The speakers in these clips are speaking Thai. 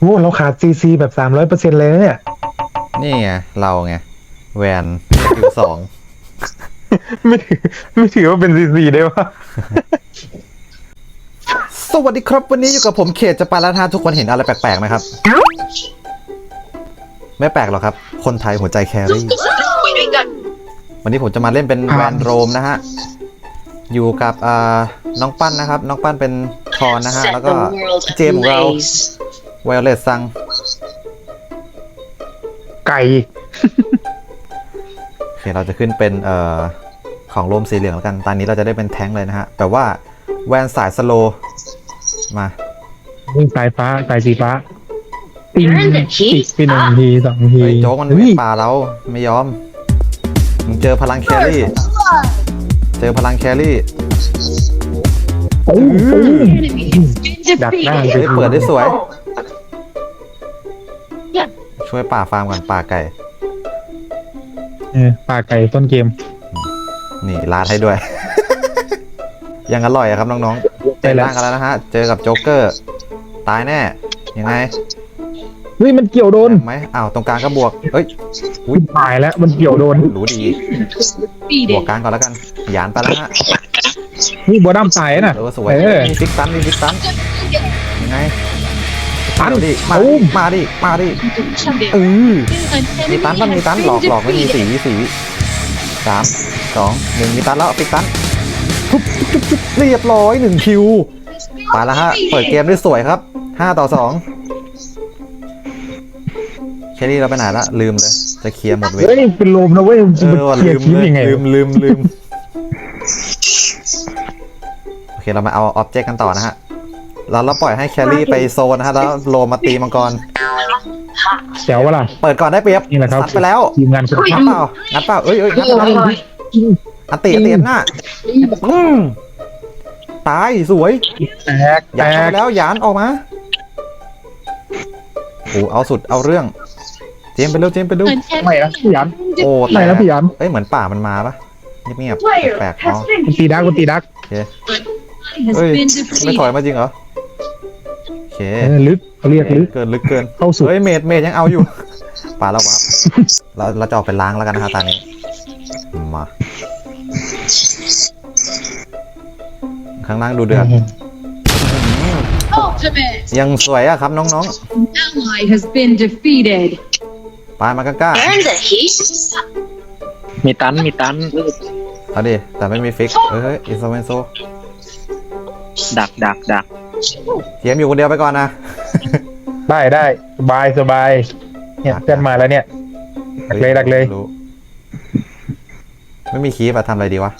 โอ้เราขาดซีซีแบบสามร้อยเปอร์เซ็นต์เลยนะเนี่ย นี่ไง เราไง แวนคิวสองไม่ถือไม่ถือว่าเป็นซีซีได้ปะสวัสดีครับวันนี้อยู่กับผมเขตจะปาแล้วนะฮะทุกคนเห็นอะไรแปลกๆไหมครับ ไม่แปลกหรอกครับ คนไทยหัวใจแครี่วันนี้ผมจะมาเล่นเป็นแวนโรมนะฮะ อยู่กับอ่าน้องปั้นนะครับ น้องปั้นเป็นคอนนะฮะ แล้วก็เจมส์ของเรา ไวโอเลตซังไก่ โอเคเราจะขึ้นเป็นเอ่อของโรมสีเหลืองแล้วกัน ตอนนี้เราจะได้เป็นแท้งค์เลยนะฮะ แต่ว่าแวนสายสโลว์มานี่สายฟ้าสายสีฟ้าติง Earn the ติ cheese ไปหนึ่งทีสองทีเฮ้ยโจ๊กมันเฮ้เวยทป่าเราไม่ยอม มึงเจอพลังแครี่ เจอพลังแครี่ ปุ้งปุ้ง Been ดักหน้า defeated. เฮ้ยเปิดได้สวย ช่วยป่าฟาร์มก่อนป่าไก่ เออปลาไก่ต้นเกม นี่ลาดให้ด้วย ยังอร่อยอะครับน้องๆเจได้อแล้วร่างกันแล้วนะฮะ เจอกับโจ๊กเกอร์ ตายแน่ ยังไงเฮ้ยมันเกี่ยวโดนไหมอ้าวตรงกลางก็บวก เอ้ยตายแล้วมันเกี่ยวโดนรู้ดีบวก Defeated. กลางก่อนแล้วกัน หยานไปแล้วฮะนี่บัวดำตายน่ะ เออสวยเออมีฟิกตันมีฟิกตันยังไง ตันเดี๋ยวดิมาตูดิมมาดิมาดิเออมีตันมันมีตันหลอกหลอกไม่มีสีสีสามสองหนึ่งมีตันแล้วฟิกตันทุบจุ๊บจุ๊บเรียบร้อยหนึ่งคิวไปแล้วฮะเปิดเกมได้สวยครับห้าต่อสองแครี่เราไปไหนละลืมเลย จะเคลียร์หมดเวทเฮ้ยเป็นลมนะเว้ยมันเออว่ะเคลียลืร์มทีมเลยยังไงลืมลืมลืมโอเคเรามาเอาออบเจกต์กันต่อนะฮะ แล้วเราปล่อยให้แครี่ไปโซนนะฮะแล้วโลมาตีมังกร แจ๋ววะล่ะ เปิดก่อนได้เปรียบนี่แหละครับ ซัดไปแล้วทีมงานคุณงัดเปล่างัดเปล่าเอ้ยเอ้ยงัดเปล่าอันตีอันตีอันหน้าอืมตายสวยแตกหแตยานเข้าไปกแล้วหยานออกมาโอ้เอาสุดเอาเรื่อง เจมส์ไปเร็วเจมส์ไปดูไม่นะพี่หยันโอ้ไม่นะพี่หยันเอ้ยเหมือนป่ามันมาปะเงียบๆแปลกๆอ๋อคุณตีดักคุณตีดัก Has Ơi, been ไม่ถอย defeated. มาจริงเหรอโอเคเออ ลึกเขาเรียกลึกเกินลึกเกินเข้าสุดเฮ้ยเมดเมดยังเอาอยู่ป่าแล้ววะเราเราจะออกไปล้างแล้วกันนะฮะตอนนี้มาข้างล่างดูเดือด Ultimate ยังสวยอะครับน้อง ally has been defeated. ๆปลายมากล้า Earn the heat. มีตันมีตันๆเอาดิแต่ไม่มีฟิกเฮ้ยเฮ้ยอินโซเวนโซดักดักดัก เทียมอยู่คนเดียวไปก่อนนะ ได้ได้สบายสบายเนี่ยเพื่อนมาแล้วเนี่ยดักเลยดักเลยรู้ไม่มีคีบอะทำอะไรดีวะ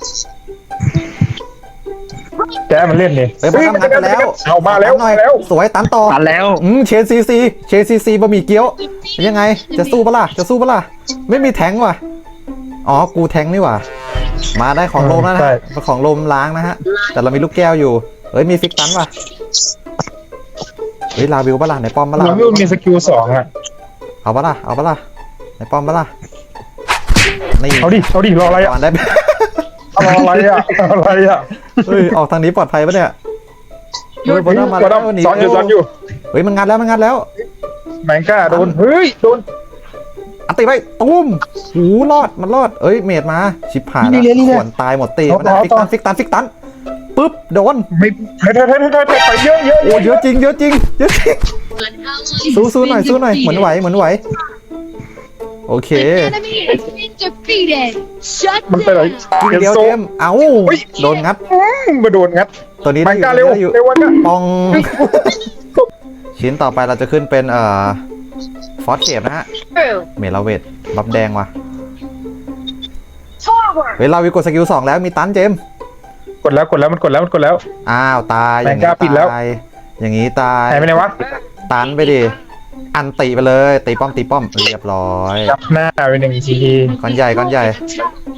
แกมันเล่นเนี่ยเฮ้ยมันทำงานไปแล้วเอามาแล้วตันหน่มาอยแล้วสวยตันต่อตันแล้วอืมเชนซีซีเชนซีซีบะหมี่เกี๊ยวยังไง จะสู้ปะล่ะจะสู้ปะล่ะไม่มีแทงว่ะอ๋อกูแทงนี่หว่ามาได้ของโลมแล้วนะใช่ฮะของโลมล้างนะฮะ แต่เรามีลูกแก้วอยู่เฮ้ยมีฟิกตันว่ะ เฮ้ยลาวิวปะล่ะในป้อมปะล่ะมันไม่มีสกิลสองอะเอาปะล่ะเอาปะล่ะในป้อมปะล่ะนี่เอาดิเอาดิรออะไรอะก่อนได้รออะไรอะอะไรอะเฮ้ยออกทางนี้ปลอดภัยปะเนี่ยเฮ้ยบอลมาบัวแล้วดำหนีสอนอยู่สอนอยู่เฮ้ยมันงัดแล้วมันงัดแล้วแมงก้าโดนเฮ้ยโดนอันตีไปตุ้มหูรอดมันรอดเอ้ยเมดมาชิบหายนี่แล้วนี่นี่ขวนตายหมดตีเอามันนะต่อฟิกตันต่อฟิกตันฟิกตัน ปึ๊บโดนไม่เฮ้ยเฮ้ยเฮ้ยเฮ้ยเฮ้ยไปเยอะเยอะโอ้เยอะจริงเยอะจริงเยอะจริง An ally สู้ has สู้หน่อย been สู้หน่อยเหมือนไหว defeated. เหมือนไหวโอเค An enemy has been defeated. Shut มันไปไหน down. ยิงเดียวโซเจมส์เอ้าโดนงัดมาโดนงัด ตัวนี้แมได้งอยู่ก้าเร็วได้อยู่เร็ววันก้าปอง ชิ้นต่อไปเราจะขึ้นเป็นเอ่อฟอสเก็บนะฮะ True. เมลาเวทบัฟแดงว่ะ Forward. เฮ้ยเราวิกดสกิลสองแล้วมีตันเจมส์ กดแล้วกดแล้วมันกดแล้วมันกดแล้ว อ้าวตายแมงก้าปิดแล้ว ตายอย่างนี้ตายหายไปไหนวะตันไปดิอันตีไปเลยตีป้อมตีป้อมเรียบร้อยจับหน้าไปหนึ่งทีก้อนใหญ่ก้อนใหญ่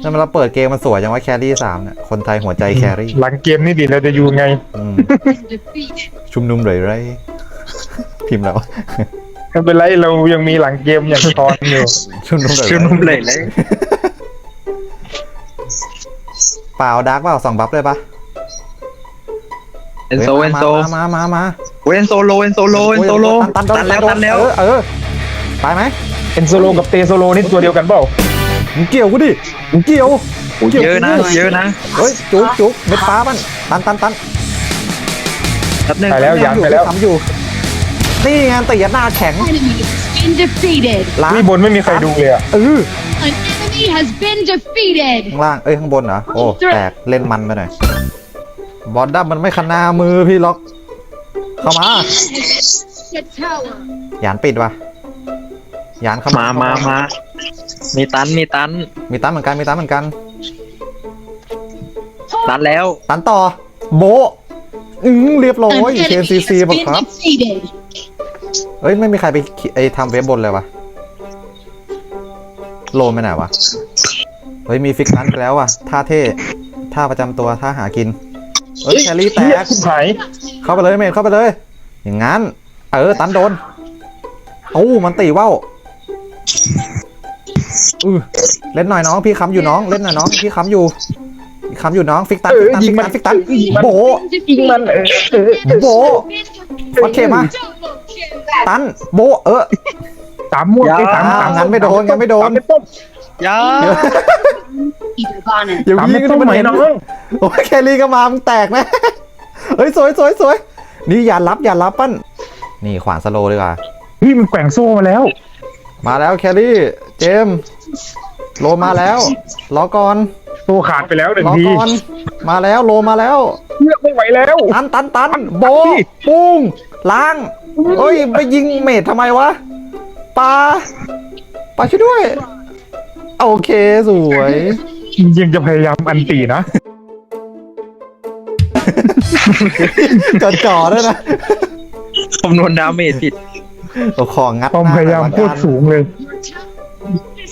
นั่นมันเราเปิดเกมมันสวยจังว่าแครี่สามเนี่ยคนไทยหัวใจแครี่หลังเกมนี่ดิเราจะอยู่ไงอืม Defeated. ชุมนุมเลยไรพิมพ์แล้วไม่เป็นไรเรายังมีหลังเกมอย่างทอนอยู่ ชุมนุมเลยชื่อนุ่มเลยเลย เปล่าดาร์กเปล่าสองบัฟเลยปะเอนโซฮ้เอยนมาโซมามามามาเวนโซโลเวนโซโลเวนโซโลตันตันแล้วโดตันแล้วเออเออไปไหมเอ็นโซโลกับเตโซโลนี่ตัวเดียวกันเปล่ามึงเกี่ยวกูดิมึงเกี่ยวโอ้เยอะนะเยอะนะเฮ้ยจุกจุกเม็ดฟ้ามันตันตันตันแป๊บนึงไปแล้วยันอยู่ไปแล้วทำอยู่นี่ไงตีหน้าแข็ง Enemy has been defeated. ล้างนี่บนไม่มีใครดูเลยอะเออ An enemy has been defeated. ข้างล่าง เอ้ย ข้างบนเหรอ โอ้ แตก เล่นมันไปหน่อย บอลดับมันไม่ขนามือพี่ล็อก เข้ามา The tower. ยานปิดวะยานเข้ามา มา มา มา มีตัน มีตัน มีตันเหมือนกัน มีตันเหมือนกัน ตันแล้ว ตันต่อ โบะอืมเรียบร้อย An enemy KCC has บอก been ครับ defeated. เอ้ย ไม่มีใครไปคิไอ้ทำเว็บบนเลยวะ โลนไปไหนวะ เฮ้ย มีฟิกนั้นไปแล้วว่ะ ท่าเท่ ท่าประจำตัว ท่าหากิน เอ้ยแครี่แตเหี้ยกชิบหายเข้าไปเลยเมนเข้าไปเลย อย่างงั้น เออ ตันโดนโอ้มันตีว่าวอือเล่นหน่อยน้อง พี่ค้ำอยู่น้อง เล่นหน่อยน้อง พี่ค้ำอยู่พี่ค้ำอยู่น้อง ฟิกตัน เอฟิอกตันยิฟิงกมัตัน นฟิกตันยิงมัน โบะยิงมันเออเออโบะโอเคมา Double kill. ตัน โบะเออ สามม่วงอย่าไอ้สามอ่าสามงั้นไม่โดนงั้นไม่โดนสาต้มยา Either Bonner. อย่าสามวิ่ไม่งต้ที่มมันไหมเห็นน้องโอ้ยแครี่ก็มามึงแตกนะเฮ้ยสวยสวยสวยนี่อย่ารับอย่ารับปั้น นี่ขวานสโลว์ดีกว่า พี่มันแกว่งโซ่มาแล้ว มาแล้วแครี่ เจมส์โลมาแล้วรอก่อนโซ่ขาดไปแล้วหนึ่งรอทีก่อน มาแล้วโลมาแล้ว เลือกไม่ไหวแล้ว ตันตันตันโบะปุ้งล้างเฮ้ยไปยิงเมดทำไมวะ ปลาปลาช่วยด้วย โอเคสวย ยังจะพยายามอันตีนะ จอดจ่อด้วยนะคำนวณดาเมจผิดโอ้ของงัดความพยายามหน้โคหน่ตอรละกันสูงเลย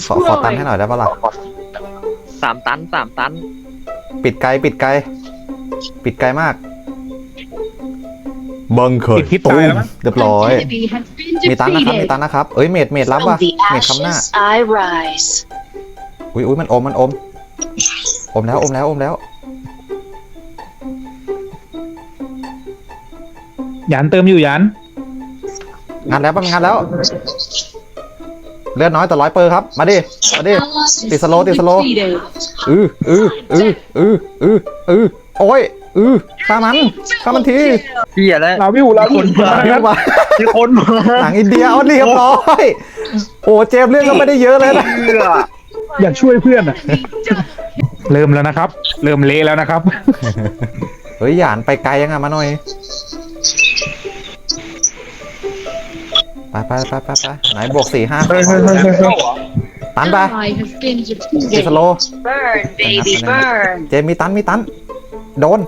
ขอขอตันให้หน่อยได้ปะล่ะสามตันสามตัน ปิดไกลปิดไกล ปิดไกลมาก บังเคิลปิดคลิปตูตายมแล้วมั้ยเรียบร้อย An enemy has been มีตันนะครับ มี defeated. ตันนะครับ เอ้ย เมดเมดรับว่ะ From the เมดคำหน้า ashes I rise. อุ้ยอุ้ยมันอม มันอม อมแล้ว อมแล้ว อมแล้วยานเติมอยู่ยานงานแล้วปั๊มงานแล้ว เลือดน้อยแต่ร้อยเปอร์ครับ มาดิ มาดิ Ally ติดสโลว์ติดสโลว์ defeated. อืออืออืออืออืออือโอ้ย อือฆ่ามันฆ่ามันทีเฮียแล้วลาวิวลาวิวคนมาเรียบร้อยมีคนมาหนังอินเดียเอาเรียบร้อยโอ้เจมส์เรื่องก็ไม่ได้เยอะเลยนะเชื่ออยากช่วยเพื่อนอะเริ่มแล้วนะครับ เริ่มเละแล้วนะครับ เฮ้ยหยานไปไกลยังไงมาหน่อยไปไปไปไปไปไหนบวกสี่ห้าเฮ้ยเฮ้ยเฮ้ยเฮ้ยเฮ้ยตันไป Ally has been ติดส defeated. โลว์ Burn, baby, Enough, enough. burn. เจมส์มีตันมีตัน โดน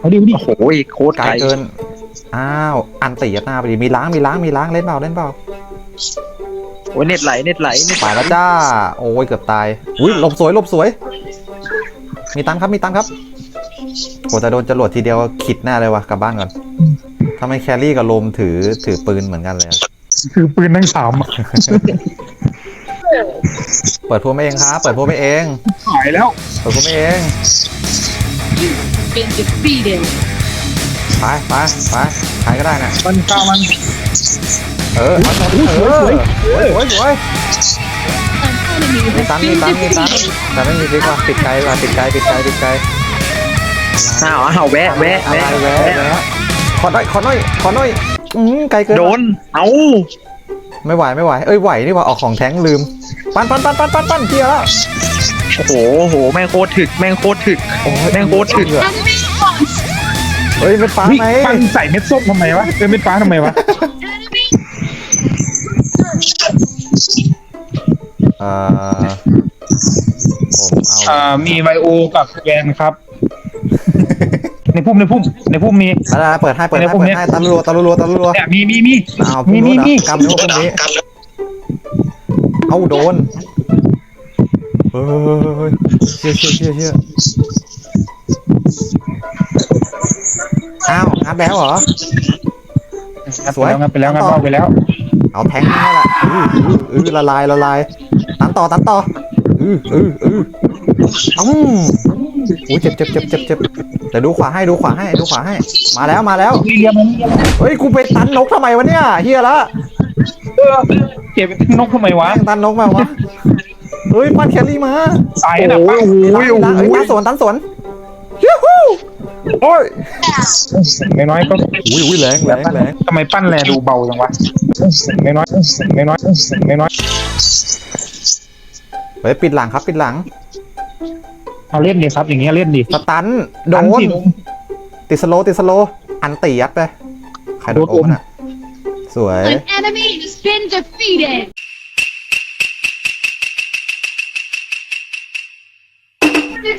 เอาดิเอาดิโอ้โหโคตรไกลไกลเกิน อ้าว อันตียัดหน้าไปดิ มีล้าง มีล้าง มีล้าง เล่นเปล่า เล่นเปล่า โอ้ยเน็ตไหลเน็ตไหลเน็ตไปแล้วจ้า โอ้ย เกือบตาย อุ้ยหลบสวยหลบสวย มีตันครับ มีตันครับโหแต่โดนจรวดทีเดียวขิดแน่เลยว่ะกลับบ้านก่อนทำไมแครี่กับโลมถือถือปืนเหมือนกันเลยอะคือปืนทั้งสามอะเปิดพวกไม่เองครับ เปิดพวกไม่เอง หายแล้ว เปิดพวกไม่เอง Been defeated. ไปไปไปใครก็ได้นะมันกล้ามัน เออเอาหมดเออสวยสวยสวย An enemy มี has ตันมี been ตันมีตัน defeated. แต่ไม่มีพลิกว่ะปิดไกลว่ะปิดไกลปิดไกลปิดไกลอ้าวอ้าวแวะแวะอะไรแวะแวะแวะขอหน่อยขอหน่อยขอหน่อยอืมไกลเกินโดน เอ้าไม่ไหวไม่ไหวเอ้ยไหวนี่ว่าออกของแท้งลืม ปันปันปันปันปันปันเกียร์แล้ว โอ้โหโอ้โหแม่งโคตรถึกแม่งโคตรถึกโอ้ยแม่งโคตรถึก Enemy lost. เฮ้ยเป็นฟ้าวิไหมปันใส่เม็ดส้มทำไมวะเออเม็ดฟ้าทำไมวะ Enemy เอ่อผมเอาอ่ามีไวโอกับแวนครับ ในพุ่มในพุ่มในพุ่มมีอะไรเปิดให้เปิดให้ในพวกเปิดเนี้ยให้ตะลุรัวตะลุรัวตะลุรัวเนี่ยมีมีมี เอามีมีมีมีมีกำนิ้วพวกนี้เอาโดน เฮ้ยเชื่อเชื่อเชื่อเชื่ออ้าวงัดแล้วเหรอ สวย งัดไปแล้วงัดไปแล้วงัดไปแล้ว เอาแทงนี่แหละอืออืออือละลายละลายตันต่อตันต่ออืออืออืออืมอุ้ยเจ็บเจ็บเจ็บเจ็บเจ็บเดี๋ยวดูขวาให้ดูขวาให้ดูขวาให้ มาแล้วมาแล้วเรียมันเรียมันเฮ้ยกูไปตันนกทำไมวะเนี่ยเฮียละเก็บนกทำไมวะแม่งตันนกมาวะ เฮ้ยปั้นแคลรี่มาตายนะป้าโอ้ยโอ้ยเฮ้ยตันสวนตันสวนยูฮูโอ้ยไม่น้อยก็อุ้ยอุ้ยแรงแรงแรงทำไมปั้นแลดูเบาจังวะไม่น้อยไม่น้อยไม่น้อยเฮ้ยปิดหลังครับปิดหลังเอาเล่นดิครับอย่างเงี้ยเล่นดิสตันโดตันนสิติดสโลว์ติดสโลว์อันตียัดไปใครโดนโดนโออมมน่ะสวย An enemy has been defeated.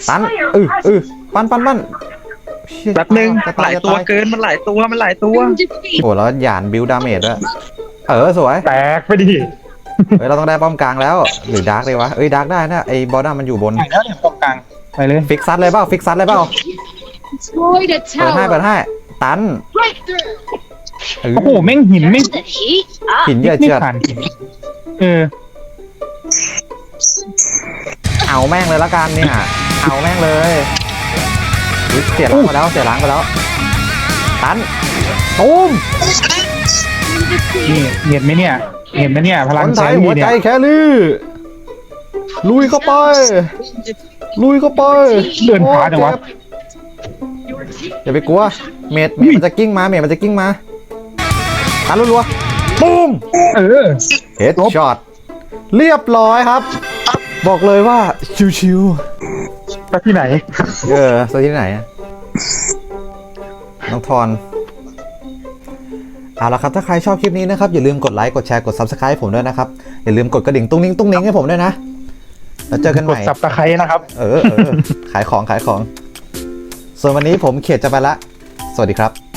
ตันเออเออปั้นปั้นปั้นเชี่ยแป๊บนึงจะหตาลายยจะตัวตายเกินมันหลายตัวมันหลายตัว Been defeated. โอ้แล้วหยานบิวดาเมจด้วยเออสวยแตกไปดิเฮ้ยเราต้องได้ป้อมกลางแล้วหรือดาร์กเลยวะเอ้ยดาร์กได้นะไอ้บอสน่ะมันอยู่บน ไปแล้วเนี่ยตรงกลางไปเลย ฟิกซัดเลยเปล่าฟิกซัดเลยเปล่า Destroyed a เปิดให้เปิด tower. ให้ตัน Breakthrough. เออโอ้โหแม่งหินแม่ง The heat up. หินเยอะไม่เชือดผ่านหินเออเอาแม่งเลยละกันเนี่ย เอาแม่งเลยอุ๊ยเสียล้างไปแล้วเสียล้างไปแล้วตันตูมนี่เห็นไหมเนี่ย เห็นไหมเนี่ย พลัคงนไทใช้ยหัวเนี่ใจยแครี่ลุยเข้าไป ลุยเข้าไปเดินขาจังวะโอ้เจ็บอย่าไปกลัว เมดเมดมันจะกิ้งมาเมดมันจะกิ้งมาตันรัวๆปุ้มเออ เฮดช็อตเรียบร้อยครับ บอกเลยว่าชิว ไปที่ไหนๆเออสที่ไหนอะน้องทอนเอาละครับ ถ้าใครชอบคลิปนี้นะครับ อย่าลืมกดไลค์ กดแชร์ กด Subscribe ให้ผมด้วยนะครับ อย่าลืมกดกระดิ่งตุ้งนิ้งตุ้งนิ้งให้ผมด้วยนะ แล้วเจอกันใหกดม่ สับตะไคร้นะครับ เออเออ ขายของขายของ ส่วนวันนี้ผมเขียดจะไปละ สวัสดีครับ